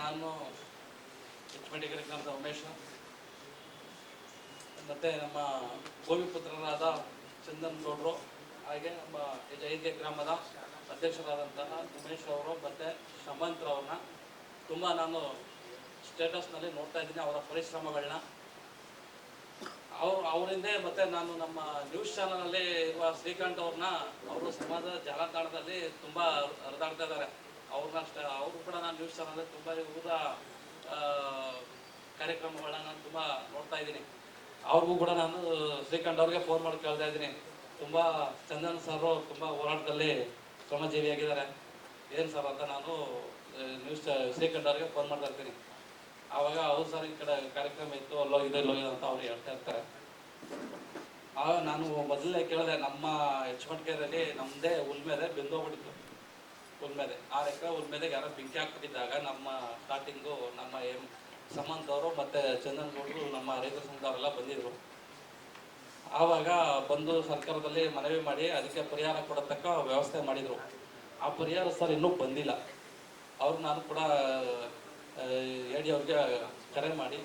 ನಾನು ಚಿಕ್ಕಮಂಡಿ ಗ್ರಾಮದ ಉಮೇಶ. ಮತ್ತು ನಮ್ಮ ಗೋವಿಪುತ್ರರಾದ ಚಂದನ್ ಗೌಡರು, ಹಾಗೆ ನಮ್ಮ ಜೈದ್ಯ ಗ್ರಾಮದ ಅಧ್ಯಕ್ಷರಾದಂತಹ ಉಮೇಶ್ ಅವರು ಮತ್ತು ಶಮಂತ್ರವ್ರನ್ನ ತುಂಬ ನಾನು ಸ್ಟೇಟಸ್ನಲ್ಲಿ ನೋಡ್ತಾ ಇದ್ದೀನಿ ಅವರ ಪರಿಶ್ರಮಗಳನ್ನ. ಅವ್ರು, ಅವರಿಂದೇ ಮತ್ತೆ ನಾನು ನಮ್ಮ ನ್ಯೂಸ್ ಚಾನಲಲ್ಲಿ ಇರುವ ಶ್ರೀಕಾಂತ್ ಅವ್ರನ್ನ ಅವರು ಸಮಾಜದ ಜಾಲತಾಣದಲ್ಲಿ ತುಂಬ ಹರಿದಾಡ್ತಾ ಇದ್ದಾರೆ. ಅವ್ರನ್ನ ಅಷ್ಟೇ, ಅವರು ಕೂಡ ನಾನು ನ್ಯೂಸ್ ಚಾನಲ್ ತುಂಬ ಇವರ ಕಾರ್ಯಕ್ರಮಗಳನ್ನ ನಾನು ತುಂಬ ನೋಡ್ತಾ ಇದ್ದೀನಿ. ಅವ್ರಿಗೂ ಕೂಡ ನಾನು ಶ್ರೀಕಂಠ ಅವ್ರಿಗೆ ಫೋನ್ ಮಾಡಿ ಕೇಳ್ತಾ ಇದ್ದೀನಿ. ತುಂಬ ಚಂದನ್ ಸರ್ ತುಂಬ ಹೋರಾಟದಲ್ಲಿ ಶ್ರಮಜೀವಿಯಾಗಿದ್ದಾರೆ ಏನು ಸರ್ ಅಂತ ನಾನು ನ್ಯೂಸ್ ಶ್ರೀಕಂಠ ಅವ್ರಿಗೆ ಫೋನ್ ಮಾಡ್ತಾ ಇರ್ತೀನಿ. ಆವಾಗ ಅವ್ರು ಸರ್ ಈ ಕಡೆ ಕಾರ್ಯಕ್ರಮ ಇತ್ತು ಅಲ್ಲೋಗಿದೆ ಇಲ್ಲೋಗಿದೆ ಅಂತ ಅವ್ರು ಹೇಳ್ತಾ ಇರ್ತಾರೆ. ಆಗ ನಾನು ಮೊದಲೇ ಕೇಳಿದೆ, ನಮ್ಮ ಹೆಚ್ಮಟ್ಕೆರೆಯಲ್ಲಿ ನಮ್ಮದೇ ಉಲ್ಮೆದೆ ಬೆಂದೋಗ್ಬಿಟ್ಟಿತ್ತು ಉಲ್ಮೆದೆ ಆರು ಎಕರೆ ಉಲ್ಮೆದೆ ಯಾರೋ ಬೆಂಕಿ ಹಾಕ್ಬಿಟ್ಟಿದ್ದಾಗ ನಮ್ಮ ಸ್ಟಾರ್ಟಿಂಗ್ ನಮ್ಮ ಎಂ ಸಮಂತ್ ಅವರು ಮತ್ತು ಚಂದನ್ ಗೌಡರು ನಮ್ಮ ರೈತರ ಸಂಘದವರೆಲ್ಲ ಬಂದಿದ್ರು. ಆವಾಗ ಬಂದು ಸರ್ಕಾರದಲ್ಲಿ ಮನವಿ ಮಾಡಿ ಅದಕ್ಕೆ ಪರಿಹಾರ ಕೊಡತಕ್ಕ ವ್ಯವಸ್ಥೆ ಮಾಡಿದರು. ಆ ಪರಿಹಾರ ಸರ್ ಇನ್ನೂ ಬಂದಿಲ್ಲ. ಅವ್ರು ನಾನು ಕೂಡ ಹೇಳಿ ಅವ್ರಿಗೆ ಕರೆ ಮಾಡಿ,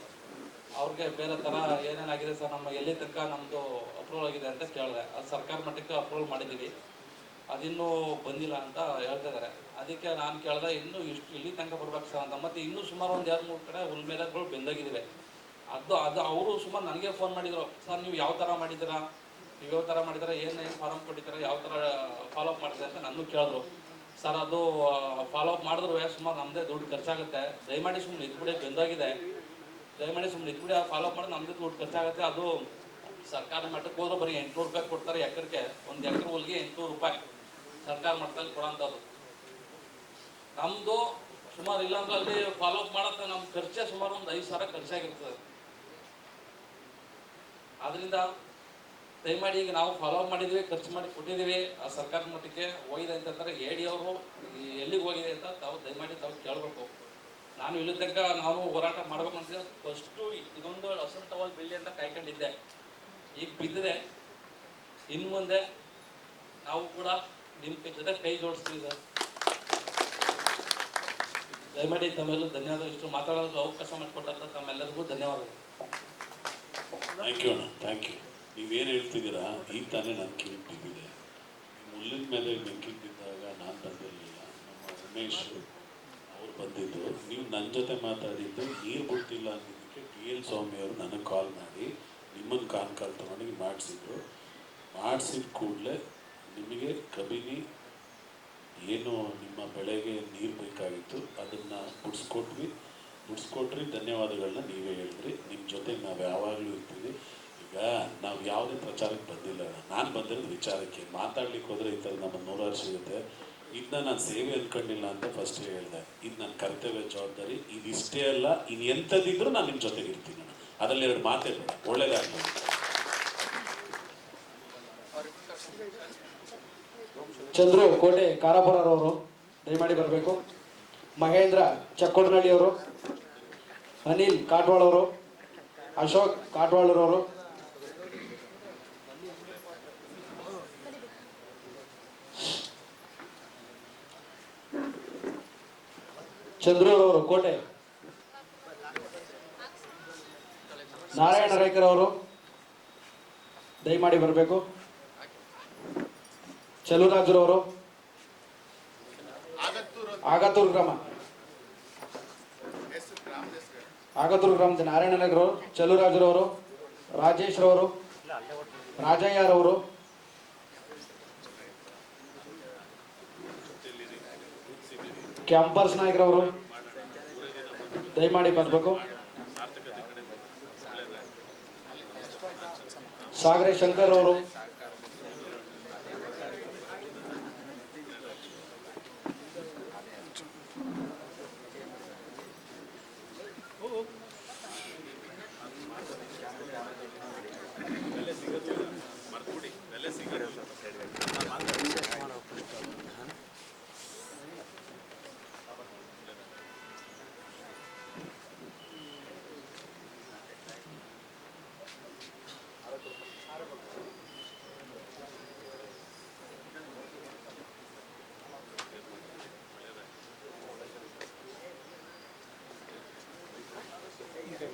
ಅವ್ರಿಗೆ ಬೇರೆ ಥರ ಏನೇನಾಗಿದೆ ಸರ್, ನಮ್ಮ ಎಲ್ಲಿ ತನಕ ನಮ್ಮದು ಅಪ್ರೂವಲ್ ಆಗಿದೆ ಅಂತ ಕೇಳಿದೆ. ಅದು ಸರ್ಕಾರ ಮಟ್ಟಕ್ಕೆ ಅಪ್ರೂವಲ್ ಮಾಡಿದ್ದೀವಿ. ಅದಿನ್ನೂ ಬಂದಿಲ್ಲ ಅಂತ ಹೇಳ್ತಾ ಇದ್ದಾರೆ ಅದಕ್ಕೆ ನಾನು ಕೇಳಿದೆ ಇನ್ನೂ ಇಷ್ಟು ಇಲ್ಲಿ ತನಕ ಬರ್ಬೇಕು ಸರ್ ಅಂತ. ಮತ್ತೆ ಇನ್ನೂ ಸುಮಾರು ಒಂದು ಎರಡು ಮೂರು ಕಡೆ ಹುಲ್ಮೇಲಗಳು ಬೆಂದಾಗಿದ್ದಾವೆ ಅದು ಅದು ಅವರು ಸುಮಾರು ನನಗೆ ಫೋನ್ ಮಾಡಿದರು. ಸರ್, ನೀವು ಯಾವ ಥರ ಮಾಡಿದ್ದೀರಾ? ನೀವು ಯಾವ ಥರ ಮಾಡಿದ್ದೀರಾ? ಏನೇನು ಫಾರಮ್ ಕೊಟ್ಟಿದ್ದೀರಾ? ಯಾವ ಥರ ಫಾಲೋಅಪ್ ಅಪ್ ಮಾಡಿದ್ರೆ ಅಂತ ನನ್ನೂ ಕೇಳಿದ್ರು. ಸರ್, ಅದು ಫಾಲೋಅಪ್ ಮಾಡಿದ್ರು ಸುಮಾರು ನಮ್ಮದೇ ದುಡ್ಡು ಖರ್ಚಾಗುತ್ತೆ. ದಯಮಾಡಿ ಸುಮ್ಮನೆ ಇದ್ಬಿಡಿ ಬೆಂದಾಗಿದೆ. ದಯಮಾಡಿ ಸುಮ್ಮನೆ ಇದ್ಬಿಡಿ ಫಾಲೋಅಪ್ ಮಾಡಿದ್ರೆ ನಮ್ಮದೇ ದುಡ್ಡು ಖರ್ಚಾಗುತ್ತೆ. ಅದು ಸರ್ಕಾರ ಮಟ್ಟಕ್ಕೆ ಹೋದ್ರೆ ಬರೀ ಎಂಟ್ನೂರು ರೂಪಾಯಿ ಕೊಡ್ತಾರೆ ಎಕರೆಗೆ. ಒಂದು ಎಕರೆ ಹುಲ್ಗೆ ಎಂಟ್ನೂರು ರೂಪಾಯಿ ಸರ್ಕಾರ ಮಟ್ಟದಲ್ಲಿ ಕೊಡೋಂಥದ್ದು. ನಮ್ಮದು ಸುಮಾರು ಇಲ್ಲಾಂದ್ರೆ ಅಲ್ಲಿ ಫಾಲೋ ಅಪ್ ಮಾಡೋಕ್ಕೆ ನಮ್ಮ ಖರ್ಚೇ ಸುಮಾರು ಒಂದು ಐದು ಸಾವಿರ ಖರ್ಚಾಗಿರ್ತದೆ. ಆದ್ರಿಂದ ದಯಮಾಡಿ ಈಗ ನಾವು ಫಾಲೋ ಅಪ್ ಮಾಡಿದ್ವಿ, ಖರ್ಚು ಮಾಡಿ ಕೊಟ್ಟಿದ್ದೀವಿ. ಆ ಸರ್ಕಾರ ಮಟ್ಟಕ್ಕೆ ಹೋಗಿದೆ ಅಂತಂದ್ರೆ ಡಿ ಅವರು ಎಲ್ಲಿಗೆ ಹೋಗಿದೆ ಅಂತ ತಾವು ದಯಮಾಡಿ ತಾವು ಕೇಳಬೇಕು. ನಾನು ಇಲ್ಲಿ ತನಕ ನಾನು ಹೋರಾಟ ಮಾಡ್ಬೇಕು ಅಂತ ಫಸ್ಟು ಇದೊಂದು ಅಸಂತವಾದ ಬೆಳ್ಳಿ ಅಂತ ಕಾಯ್ಕೊಂಡಿದ್ದೆ. ಈಗ ಬಿದ್ದರೆ ಇನ್ನು ಮುಂದೆ ನಾವು ಕೂಡ ನಿಮ್ಮ ಜೊತೆ ಕೈ ಜೋಡಿಸ್ತೀವಿ ಸರ್. ದಯಮಾಡಿ ತಮ್ಮೆಲ್ಲರೂ ಧನ್ಯವಾದ ಇಷ್ಟು ಮಾತಾಡೋದು ಅವಕಾಶ ಮಾಡಿಕೊಟ್ಟಂತ ತಮ್ಮೆಲ್ಲರಿಗೂ ಧನ್ಯವಾದಗಳು. ಥ್ಯಾಂಕ್ ಯು ಅಣ್ಣ ಥ್ಯಾಂಕ್ ಯು ನೀವೇನು ಹೇಳ್ತಿದ್ದೀರಾ? ಈಗ ತಾನೇ ನಾನು ಕಿವಿ ಬಿದ್ದಿದೆ ಮೇಲೆ ಬೆಂಕಿ ಬಿದ್ದಾಗ ನಾನು ಬಂದಿರಲಿಲ್ಲ. ನಮ್ಮ ರಮೇಶ್ ಅವ್ರು ಬಂದಿದ್ದು. ನೀವು ನನ್ನ ಜೊತೆ ಮಾತಾಡಿದ್ದು ನೀರು ಬಿಡ್ತಿಲ್ಲ ಅಂದಿದ್ದಕ್ಕೆ ಟಿ ಎಲ್ ಸ್ವಾಮಿ ಅವರು ನನಗೆ ಕಾಲ್ ಮಾಡಿ ನಿಮ್ಮನ್ನು ಕಾನ್ಕಾಲ್ ಕಾಲ್ ತೊಗೊಂಡು ಮಾಡಿಸಿದ್ರು. ಮಾಡಿಸಿದ ಕೂಡಲೇ ನಿಮಗೆ ಕಬಿನಿ ಏನು ನಿಮ್ಮ ಬೆಳೆಗೆ ನೀರು ಬೇಕಾಗಿತ್ತು ಅದನ್ನು ಬಿಡಿಸ್ಕೊಟ್ವಿ ಬಿಡಿಸ್ಕೊಟ್ರಿ ಧನ್ಯವಾದಗಳನ್ನ ನೀವೇ ಹೇಳಿದ್ರಿ. ನಿಮ್ಮ ಜೊತೆ ನಾವು ಯಾವಾಗಲೂ ಇರ್ತೀವಿ. ಈಗ ನಾವು ಯಾವುದೇ ಪ್ರಚಾರಕ್ಕೆ ಬಂದಿಲ್ಲ. ನಾನು ಬಂದಿರೋದು ವಿಚಾರಕ್ಕೆ. ಮಾತಾಡ್ಲಿಕ್ಕೆ ಹೋದರೆ ಈ ಥರ ನಮ್ಮ ನೂರಾರು ಸಿಗುತ್ತೆ. ಇದನ್ನ ನಾನು ಸೇವೆ ಅಂದ್ಕೊಂಡಿಲ್ಲ ಅಂತ ಫಸ್ಟ್ ಹೇಳಿದೆ. ಇದು ನನ್ನ ಕರ್ತವ್ಯ ಜವಾಬ್ದಾರಿ. ಇದು ಇಷ್ಟೇ ಅಲ್ಲ ಇನ್ನು ಎಂಥದ್ದಿದ್ರೂ ನಾನು ನಿಮ್ಮ ಜೊತೆಗೆ ಇರ್ತೀನಿ ನಾನು ಅದರಲ್ಲಿ ಎರಡು ಮಾತೇ ಬೇಡ ಒಳ್ಳೇದಾಗಲಿ. ಚಂದ್ರು, ಕೋಟೆ ಕಾರಾಪುರರವರು ದಯಮಾಡಿ ಬರಬೇಕು. ಮಹೇಂದ್ರ ಚಕ್ಕೋಡ್ನಳ್ಳಿಯವರು, ಅನಿಲ್ ಕಾಟ್ವಾಳವರು, ಅಶೋಕ್ ಕಾಟ್ವಾಳರವರು. ಚಂದ್ರೂರವರು ಕೋಟೆ. ನಾರಾಯಣ ರೈಕರ್ ಅವರು, ದಯಮಾಡಿ ಬರಬೇಕು. ಚಲುರಾಜರವರು ಆಗತ್ತೂರು ಗ್ರಾಮ. ಆಗತ್ತೂರು ಗ್ರಾಮದ ನಾರಾಯಣನಗರವರು ಚಲುರಾಜರವರು ರಾಜೇಶ್ ರವರು ರಾಜಯ್ಯರವರು ಕ್ಯಾಂಪರ್ಸ್ ನಾಯಕರವರು, ದಯಮಾಡಿ ಬಂದ್ಬೇಕು ಸಾಗರೆ ಶಂಕರ್ ಅವರು